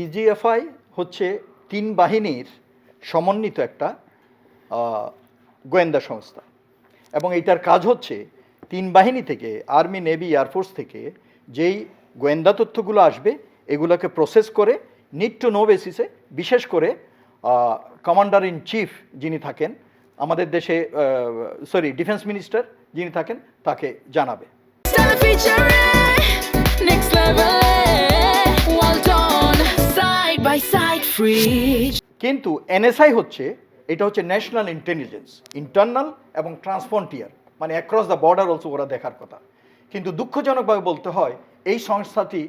DGFI হচ্ছে তিন বাহিনীর সমন্বিত একটা গোয়েন্দা সংস্থা। এবং এটার কাজ হচ্ছে তিন বাহিনী থেকে, আর্মি, নেভি এয়ারফোর্স থেকে যেই গোয়েন্দা তথ্যগুলো আসবে, এগুলোকে প্রসেস করে নিড টু নো বেসিসে বিশেষ করে কমান্ডার ইন চিফ যিনি থাকেন, আমাদের দেশে সরি ডিফেন্স মিনিস্টার যিনি থাকেন, তাকে জানাবে। কিন্তু এনএসআই হচ্ছে, এটা হচ্ছে ন্যাশনাল ইন্টেলিজেন্স ইন্টারনাল এবং ট্রান্সফ্রন্টিয়ার মানে অ্যাক্রস দ্য বর্ডার অলসো ওরা দেখার কথা। কিন্তু দুঃখজনকভাবে বলতে হয়, এই সংস্থাটি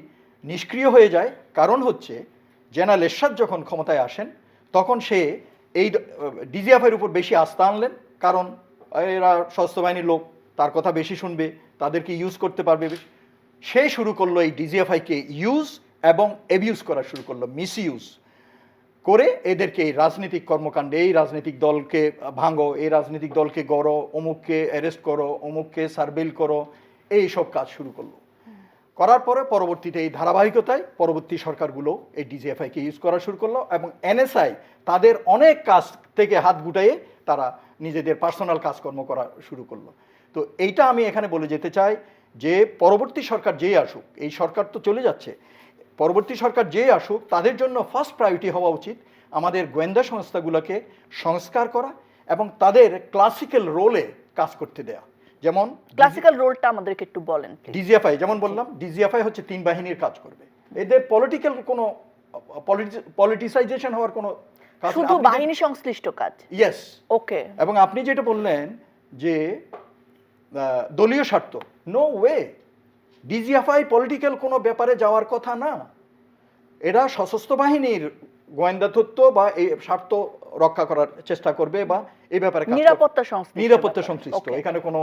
নিষ্ক্রিয় হয়ে যায় কারণ হচ্ছে, জেনারেল এরশাদ যখন ক্ষমতায় আসেন, তখন সে এই ডিজিএফের উপর বেশি আস্থা আনলেন। কারণ, এরা সশস্ত্র বাহিনীর লোক, তার কথা বেশি শুনবে, তাদেরকে ইউজ করতে পারবে সে শুরু করল এই ডিজিএফআইকে ইউজ এবং এবিউজ করা শুরু করল মিস ইউজ করে এদেরকে এই রাজনৈতিক কর্মকাণ্ডে, এই রাজনৈতিক দলকে ভাঙো, এই রাজনৈতিক দলকে গড়ো, অমুককে অ্যারেস্ট করো, অমুককে সার্ভেল করো, এই সব কাজ শুরু করল। করার পরে পরবর্তীতে এই ধারাবাহিকতায় পরবর্তী সরকারগুলো এই ডিজিএফআইকে ইউজ করা শুরু করল এবং এনএসআই তাদের অনেক কাজ থেকে হাত গুটাইয়ে তারা নিজেদের পার্সোনাল কাজকর্ম করা শুরু করল। তো এইটা আমি এখানে বলে যেতে চাই যে পরবর্তী সরকার যেই আসুক, এই সরকার তো চলে যাচ্ছে পরবর্তী সরকার যেই আসুক তাদের জন্য ফার্স্ট প্রায়োরিটি হওয়া উচিত আমাদের গোয়েন্দা সংস্থাগুলোকে সংস্কার করা এবং তাদের ক্লাসিক্যাল রোলে কাজ করতে দেয়া। যেমন ক্লাসিক্যাল রোলটা আমাদেরকে একটু বলেন। ডিজিএফআই যেমন বললাম ডিজিএফআই হচ্ছে তিন বাহিনীর কাজ করবে। এদের পলিটিক্যাল কোনো পলিটিসাইজেশন হওয়ার কোনো কাজ শুধু বাহিনী সংশ্লিষ্ট কাজ? ইয়েস ওকে এবং আপনি যেটা বললেন যে দলীয় স্বার্থ নো ওয়ে ডিজিএফআই পলিটিক্যাল কোনো ব্যাপারে যাওয়ার কথা না। এরা সশস্ত্র বাহিনীর গোয়েন্দা তথ্য বা এই স্বার্থ রক্ষা করার চেষ্টা করবে বা এই ব্যাপারে নিরাপত্তা সংশ্লিষ্ট নিরাপত্তা। সংশ্লিষ্ট। এখানে কোনো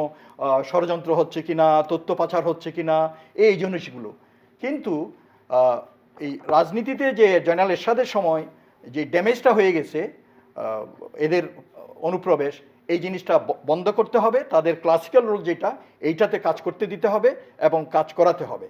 ষড়যন্ত্র হচ্ছে কিনা তথ্য পাচার হচ্ছে কিনা এই জিনিসগুলো। কিন্তু এই রাজনীতিতে যে জয়নাল এরশাদের সময় যে ড্যামেজটা হয়ে গেছে এদের অনুপ্রবেশ, এই জিনিসটা বন্ধ করতে হবে। তাদের ক্লাসিক্যাল রোল যেটা, এইটাতে কাজ করতে দিতে হবে এবং কাজ করাতে হবে।